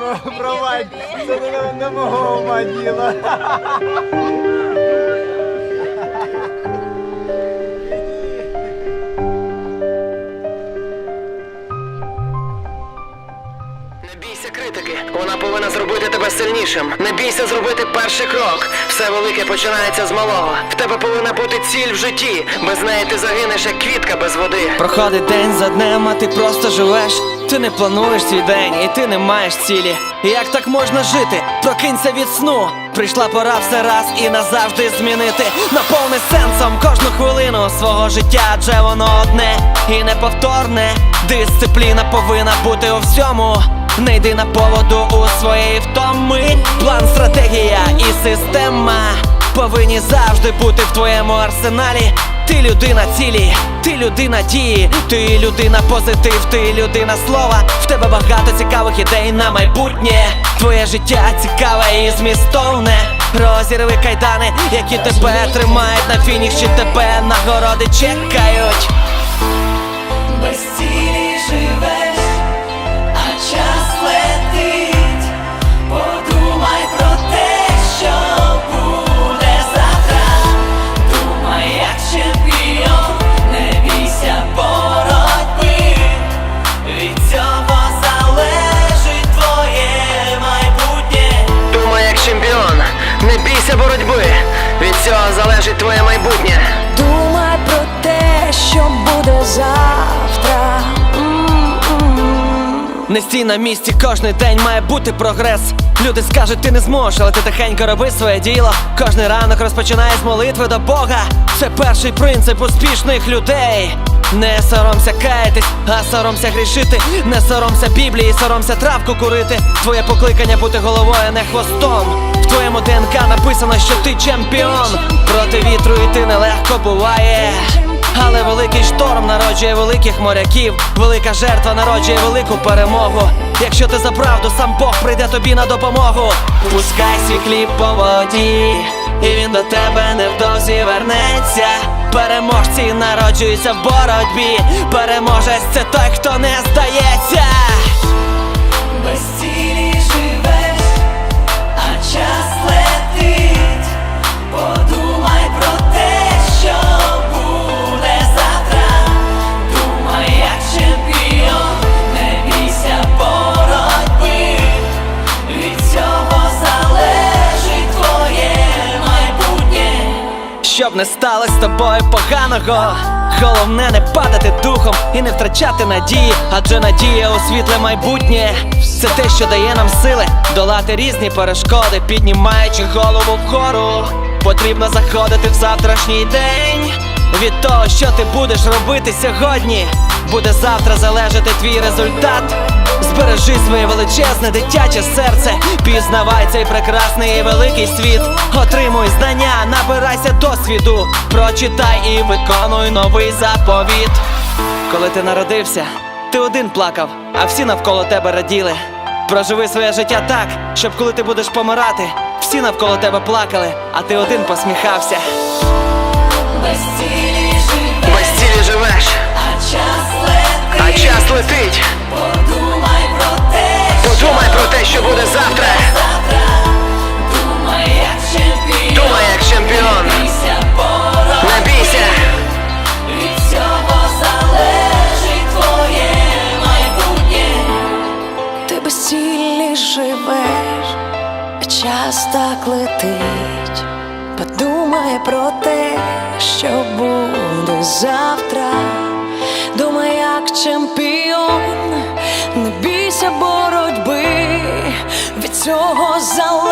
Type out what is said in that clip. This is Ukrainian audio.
Про, провадь, це не мого ума діло. Вона повинна зробити тебе сильнішим. Не бійся зробити перший крок. Все велике починається з малого. В тебе повинна бути ціль в житті. Без неї ти загинеш, як квітка без води. Проходить день за днем, а ти просто живеш. Ти не плануєш свій день, і ти не маєш цілі. Як так можна жити? Прокинься від сну. Прийшла пора все раз і назавжди змінити. Наповни сенсом кожну хвилину свого життя, адже воно одне і неповторне. Дисципліна повинна бути у всьому. Не йди на поводу у своєї втоми. План, стратегія і система повинні завжди бути в твоєму арсеналі. Ти людина цілі, ти людина дії, ти людина позитив, ти людина слова. В тебе багато цікавих ідей на майбутнє. Твоє життя цікаве і змістовне. Розірви кайдани, які тебе тримають на фініші, тебе нагороди чекають. Боротьби. Від цього залежить твоє майбутнє. Не стій на місці, кожний день має бути прогрес. Люди скажуть, ти не зможеш, але ти тихенько роби своє діло. Кожний ранок розпочинає з молитви до Бога. Це перший принцип успішних людей. Не соромся каятись, а соромся грішити. Не соромся Біблії, соромся травку курити. Твоє покликання бути головою, а не хвостом. В твоєму ДНК написано, що ти чемпіон. Проти вітру йти нелегко буває. Але великий шторм народжує великих моряків, велика жертва народжує велику перемогу. Якщо ти за правду, сам Бог прийде тобі на допомогу. Пускай свій хліб по воді, і він до тебе невдовзі вернеться. Переможці народжуються в боротьбі. Переможець це той, хто не здається. Щоб не сталося з тобою поганого. Головне не падати духом і не втрачати надії, адже надія у світле майбутнє. Це те, що дає нам сили долати різні перешкоди, піднімаючи голову вгору. Потрібно заходити в завтрашній день. Від того, що ти будеш робити сьогодні, буде завтра залежати твій результат. Збережи своє величезне дитяче серце, пізнавай цей прекрасний і великий світ. Отримуй знання, набирайся досвіду, прочитай і виконуй новий заповіт. Коли ти народився, ти один плакав, а всі навколо тебе раділи. Проживи своє життя так, щоб коли ти будеш помирати, всі навколо тебе плакали, а ти один посміхався. Без цілі живеш, а час летить. а час летить. Подумай Подумай про те, що буде завтра. Думай, як чемпіон. Думай. Не бійся. Від цього залежить твоє майбутнє. Ти без живеш, час так летить. Подумай про те, що буде завтра. Думай, як чемпіон, залежить твоє